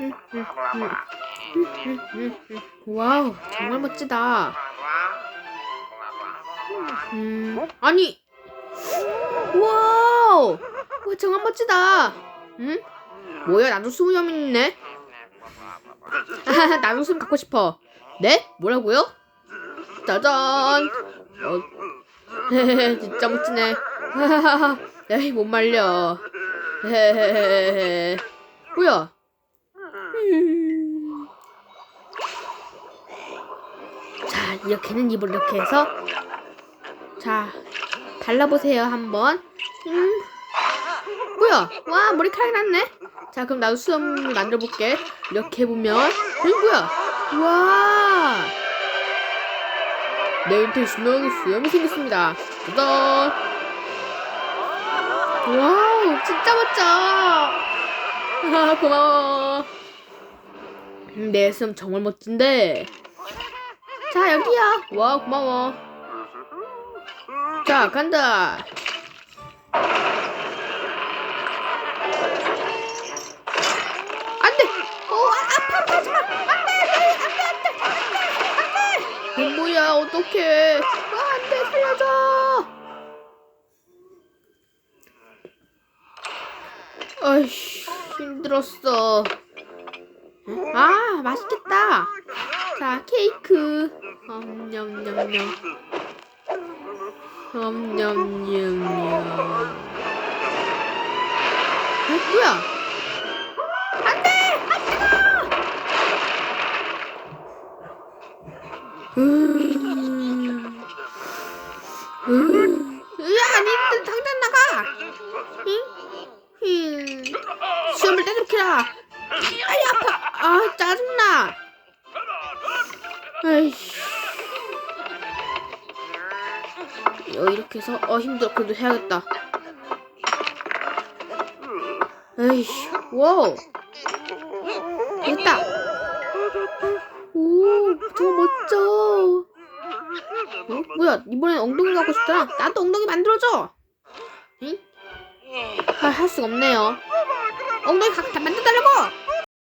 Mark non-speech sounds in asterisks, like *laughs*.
음, 음, 음. 음, 음, 음. 와우, 정말 멋지다. 음, 아니, 와우, 와, 정말 멋지다. 응? 뭐야, 나도 수염 있네. *laughs* 나도 수염 갖고 싶어. 네? 뭐라고요? 짜잔. 어, *laughs* 진짜 멋지네. *laughs* 에이, 못 말려. 뭐야? 음. 자, 이렇게는 입을 이렇게 해서 자, 발라보세요, 한번. 음. 뭐야? 와, 머리카락이 났네? 자, 그럼 나도 수염 만들어 볼게. 이렇게 해보면. 응, 뭐야? 와! 내 네, 인터넷 수명이 수염이 생겼습니다. 짜잔! 와우, 진짜 멋져! 아, *laughs* 고마워. 음, 내 수염 정말 멋진데. 자, 여기야. 와, 고마워. 자, 간다. 안 돼! 어, 아, 아파, 아파, 하지 마! 안 돼, 안 돼, 안 돼, 안 돼, 안 돼, 안 돼! 어, 뭐야, 어떡해. 아, 안 돼, 살려줘! 아이씨, 힘들었어. 아, 맛있겠다. 자, 케이크. 엄냠냠냠. 엄냠냠냠. 아, 뭐야? 안 돼! 아, 뜨거! 음. 음. 야, 니들 당장 나가! 응? 응. 시험을 떼놓기라! 아이, 아파! 아, 짜증나! 아이씨. 어, 이렇게 해서, 어, 힘들어. 그래도 해야겠다. 에이씨, 와우. 됐다. 오, 정말 멋져. 어? 뭐야, 이번엔 엉덩이 갖고 싶잖아. 나도 엉덩이 만들어줘. 응? 아, 할 수가 없네요. 엉덩이 각 다 만들달라고!